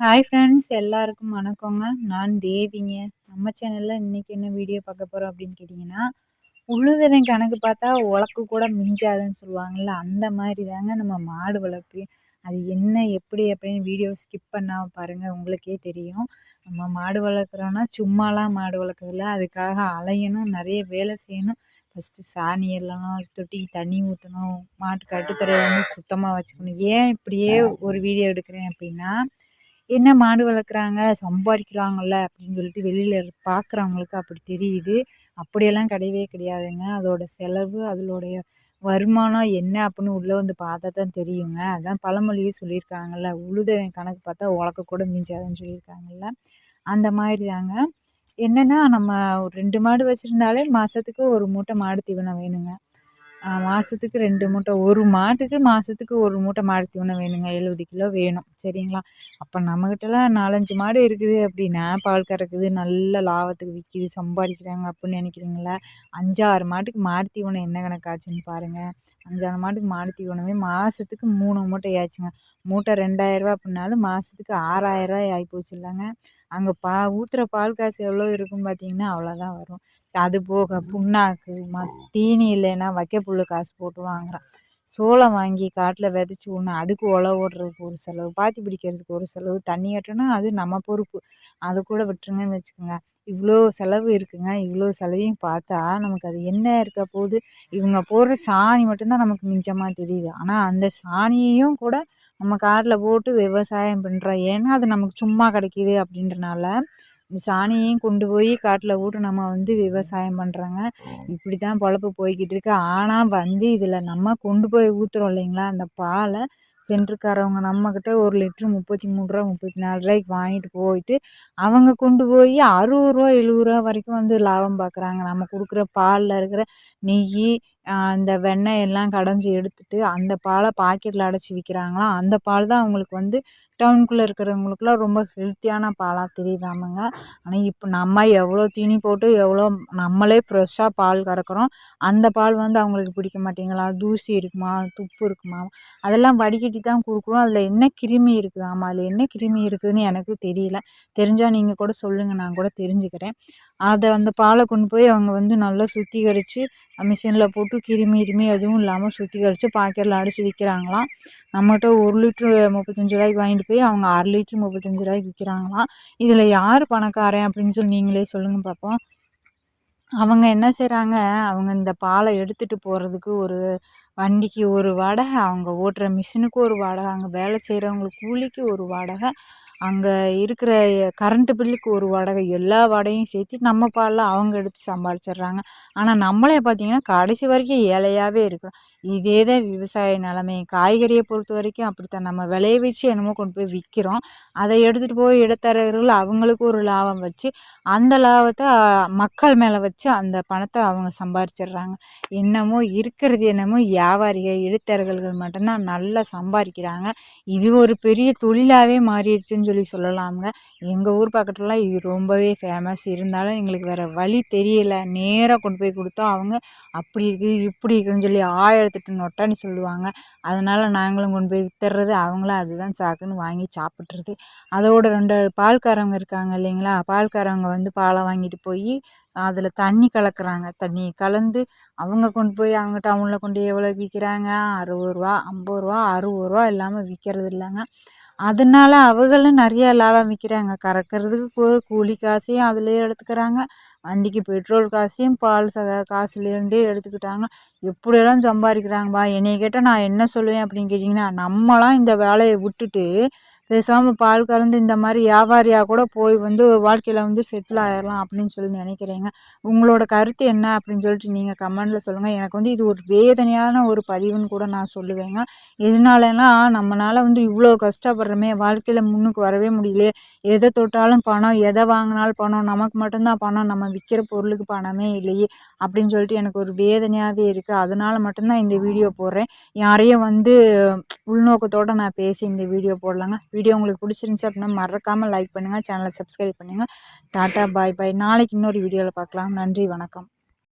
Hi friends எல்லாருக்கும் வணக்கங்க. நான் தேவிங்க. நம்ம சேனலில் இன்றைக்கி என்ன வீடியோ பார்க்க போகிறோம் அப்படின்னு கேட்டிங்கன்னா உழுதுவன் கணக்கு பார்த்தா உலக்கு கூட மிஞ்சாதுன்னு சொல்லுவாங்கள்ல அந்த மாதிரி தாங்க நம்ம மாடு வளர்ப்பு. அது என்ன எப்படி அப்படின்னு வீடியோ ஸ்கிப் பண்ணாமல் பாருங்கள் உங்களுக்கே தெரியும். நம்ம மாடு வளர்க்குறோன்னா சும்மாலாம் மாடு வளர்க்குறதில்ல. அதுக்காக அலையணும் நிறைய வேலை செய்யணும். ஃபஸ்ட்டு சாணி எல்லாம் தொட்டிக்கு தண்ணி ஊற்றணும் மாட்டு கட்டுத்தரையை வந்து சுத்தமாக வச்சுக்கணும். ஏன் இப்படியே ஒரு வீடியோ எடுக்கிறேன் அப்படின்னா என்ன மாடு வளர்க்குறாங்க? சம்பாதிக்கிறாங்கல்ல அப்படின்னு சொல்லிட்டு வெளியில் பார்க்குறவங்களுக்கு அப்படி தெரியுது. அப்படியெல்லாம் கிடையவே கிடையாதுங்க. அதோட செலவு அதனுடைய வருமானம் என்ன அப்படின்னு உள்ளே வந்து பார்த்தா தான் தெரியுங்க. அதான் பழமொழியே சொல்லியிருக்காங்கல்ல. உழுதவன் கணக்கு பார்த்தா உழக்க கூட மிஞ்சாதுன்னு சொல்லியிருக்காங்கல்ல. அந்த மாதிரி தாங்க என்னென்னா நம்ம ஒரு ரெண்டு மாடு வச்சுருந்தாலே மாதத்துக்கு ஒரு மூட்டை மாடு தீவனம் வேணுங்க. மாதத்துக்கு ரெண்டு மூட்டை ஒரு மாட்டுக்கு மாதத்துக்கு ஒரு மூட்டை மாடு தீவனம் வேணுங்க. எழுபது கிலோ வேணும். சரிங்களா? அப்போ நம்மக்கிட்டலாம் நாலஞ்சு மாடு இருக்குது அப்படின்னா பால் கறக்குது நல்ல லாபத்துக்கு விற்கிது சம்பாதிக்கிறாங்க அப்படின்னு நினைக்கிறீங்களா? அஞ்சாறு மாட்டுக்கு மாடு தீவனம் என்ன கணக்காச்சுன்னு பாருங்கள் அஞ்சாறு மாட்டுக்கு மாடு தீவனமே மாதத்துக்கு மூணு மூட்டை ஆச்சுங்க மூட்டை ரெண்டாயிரரூபா அப்படின்னாலும் மாதத்துக்கு ஆறாயிரரூவாய் போச்சு இல்லைங்க. அங்கே பா ஊற்றுற பால் காசு எவ்வளோ இருக்குன்னு பார்த்தீங்கன்னா அவ்வளோதான் வரும். அது போக புண்ணாக்கு ம தீனி இல்லைன்னா வைக்கப்புல்லு காசு போட்டு வாங்குறான். சோளம் வாங்கி காட்டில் விதைச்சி ஒன்று அதுக்கு உழவு ஓடுறதுக்கு ஒரு செலவு பாத்தி பிடிக்கிறதுக்கு ஒரு செலவு தண்ணி கட்டணும் அது நம்ம பொறுப்பு. அதை கூட விட்டுருங்கன்னு வச்சுக்கோங்க. இவ்வளோ செலவு இருக்குங்க. இவ்வளோ செலவையும் பார்த்தா நமக்கு அது என்ன இருக்க போகுது? இவங்க போடுற சாணி மட்டும்தான் நமக்கு மிஞ்சமாக தெரியுது. ஆனால் அந்த சாணியையும் கூட நம்ம காட்டில் போட்டு விவசாயம் பண்ணுறோம் ஏன்னா அது நமக்கு சும்மா கிடைக்கிது அப்படின்றனால சாணியையும் கொண்டு போய் காட்டில் விட்டு நம்ம வந்து விவசாயம் பண்ணுறாங்க இப்படி தான் பொழப்பு போய்கிட்டு இருக்கு. ஆனால் வந்து இதில் நம்ம கொண்டு போய் ஊற்றுறோம் இல்லைங்களா? அந்த பாலை சென்ட்ருக்காரவங்க நம்மக்கிட்ட ஒரு லிட்ரு முப்பத்தி மூணு ரூபா முப்பத்தி நாலு ரூபாய்க்கு வாங்கிட்டு போயிட்டு அவங்க கொண்டு போய் அறுபது ரூபா எழுபது ரூபா வரைக்கும் வந்து லாபம் பார்க்குறாங்க நம்ம கொடுக்குற பாலில் இருக்கிற நெய் அந்த வெண்ணெய் எல்லாம் கடைஞ்சி எடுத்துட்டு அந்த பாலை பாக்கெட்டில் அடைச்சி விற்கிறாங்களாம் அந்த பால் தான் அவங்களுக்கு வந்து டவுனுக்குள்ளே இருக்கிறவங்களுக்குலாம் ரொம்ப ஹெல்த்தியான பாலாக தெரியுதாமங்க. ஆனால் இப்போ நம்ம எவ்வளோ தீனி போட்டு எவ்வளோ நம்மளே ஃப்ரெஷ்ஷாக பால் கறக்கிறோம் அந்த பால் வந்து அவங்களுக்கு பிடிக்க மாட்டேங்களா தூசி இருக்குமா துப்பு இருக்குமா அதெல்லாம் வடிகட்டி தான் கொடுக்குறோம். அதில் என்ன கிருமி இருக்குது ஆமாம் அதில் என்ன கிருமி இருக்குதுன்னு எனக்கு தெரியல. தெரிஞ்சால் நீங்கள் கூட சொல்லுங்கள் நான் கூட தெரிஞ்சுக்கிறேன். அதை அந்த பாலை கொண்டு போய் அவங்க வந்து நல்லா சுத்திகரித்து மிஷினில் போட்டு கிருமி கிருமி எதுவும் இல்லாமல் சுத்திகரித்து பாக்கெட்டில் அடித்து விற்கிறாங்களாம் நம்மகிட்ட ஒரு லிட்ரு முப்பத்தஞ்சு ரூபாய்க்கு வாங்கிட்டு போய் அவங்க அரை லிட்ரு முப்பத்தஞ்சு ரூபாய்க்கு விற்கிறாங்களாம் இதில் யார் பணக்காரன் அப்படின்னு சொல்லி நீங்களே சொல்லுங்கள் பார்ப்போம் அவங்க என்ன செய்கிறாங்க அவங்க இந்த பாலை எடுத்துகிட்டு போகிறதுக்கு ஒரு வண்டிக்கு ஒரு வாடகை அவங்க ஓட்டுற மிஷினுக்கு ஒரு வாடகை அங்கே வேலை செய்கிறவங்களுக்கு கூலிக்கு ஒரு வாடகை. அங்கே இருக்கிற கரண்ட்டு பில்லுக்கு ஒரு வாடகை எல்லா வாடகையும் சேர்த்து நம்ம பாலில் அவங்க எடுத்து சம்பாரிச்சிடுறாங்க. ஆனால் நம்மளே பார்த்திங்கன்னா கடைசி வரைக்கும் ஏழையாகவே இருக்கிறோம். இதே தான் விவசாய நிலமை. காய்கறியை பொறுத்த வரைக்கும் அப்படித்தான். நம்ம விளைய வச்சு என்னமோ கொண்டு போய் விற்கிறோம் அதை எடுத்துகிட்டு போய் இடத்தரகர்கள் அவங்களுக்கு ஒரு லாபம் வச்சு அந்த லாபத்தை மக்கள் மேலே வச்சு அந்த பணத்தை அவங்க சம்பாரிச்சிடுறாங்க. என்னமோ இருக்கிறது என்னமோ வியாபாரிகள் இடத்தரகர்கள் மட்டும்தான் நல்லா சம்பாதிக்கிறாங்க. இது ஒரு பெரிய தொழிலாகவே மாறிடுச்சுன்னு சொல்லி சொல்லலாமுங்க. எங்கள் ஊர் பக்கத்துலலாம் இது ரொம்பவே ஃபேமஸ் இருந்தாலும் எங்களுக்கு வேறு வழி தெரியலை. நேராக கொண்டு போய் கொடுத்தா அவங்க அப்படி இருக்குது இப்படி இருக்குதுன்னு சொல்லி ஆயிரத்தெட்டு நொட்டான்னு சொல்லுவாங்க. அதனால் நாங்களும் கொண்டு போய் விற்றுறது அவங்களும் அதுதான் சாக்குன்னு வாங்கி சாப்பிட்றது அதோட ரெண்டு பால்காரவங்க இருக்காங்க இல்லைங்களா? பால்காரவங்க வந்து பாலை வாங்கிட்டு போய் அதில் தண்ணி கலக்கிறாங்க. தண்ணி கலந்து அவங்க கொண்டு போய் அவங்க டவுனில் கொண்டு எவ்வளோ விற்கிறாங்க அறுபது ரூபா ஐம்பது ரூபா அறுபது ரூபா இல்லாமல் விற்கிறது இல்லைங்க அதனால அவங்களும் நிறையா லாபம் விற்கிறாங்க கறக்கிறதுக்கு கூலி காசையும் அதுலேயே எடுத்துக்கிறாங்க. வண்டிக்கு பெட்ரோல் காசையும் பால் ச காசுலேருந்தே எடுத்துக்கிட்டாங்க. எப்படியெல்லாம் சம்பாதிக்கிறாங்கப்பா என்னைய கேட்டால் நான் என்ன சொல்லுவேன் அப்படின்னு கேட்டிங்கன்னா நம்மளாம் இந்த வேலையை விட்டுட்டு பேசாமல் பால் கறந்து இந்த மாதிரி வியாபாரியாக கூட போய் வந்து வாழ்க்கையில் வந்து செட்டில் ஆகிடலாம் அப்படின்னு சொல்லி நினைக்கிறேங்க. உங்களோட கருத்து என்ன அப்படின்னு சொல்லிட்டு நீங்கள் கமெண்டில் சொல்லுங்கள் எனக்கு வந்து இது ஒரு வேதனையான ஒரு பதிவுன்னு கூட நான் சொல்லுவேங்க. இதனாலலாம் நம்மளால் வந்து இவ்வளோ கஷ்டப்படுறோமே வாழ்க்கையில் முன்னுக்கு வரவே முடியலையே. எதை தொட்டாலும் பணம் எதை வாங்கினாலும் பணம் நமக்கு மட்டும்தான் பணம் நம்ம விற்கிற பொருளுக்கு பணமே இல்லையே அப்படின்னு சொல்லிட்டு எனக்கு ஒரு வேதனையாகவே இருக்குது அதனால் மட்டும்தான் இந்த வீடியோ போடுறேன். யாரையும் வந்து உள்நோக்கத்தோடு நான் பேசி இந்த வீடியோ போடலாங்க. வீடியோ உங்களுக்கு பிடிச்சிருந்துச்சி அப்படின்னா மறக்காமல் லைக் பண்ணுங்கள் சேனலை சப்ஸ்கிரைப் பண்ணுங்கள் டாட்டா பாய் பாய். நாளைக்கு இன்னொரு வீடியோவில் பார்க்கலாம். நன்றி வணக்கம்.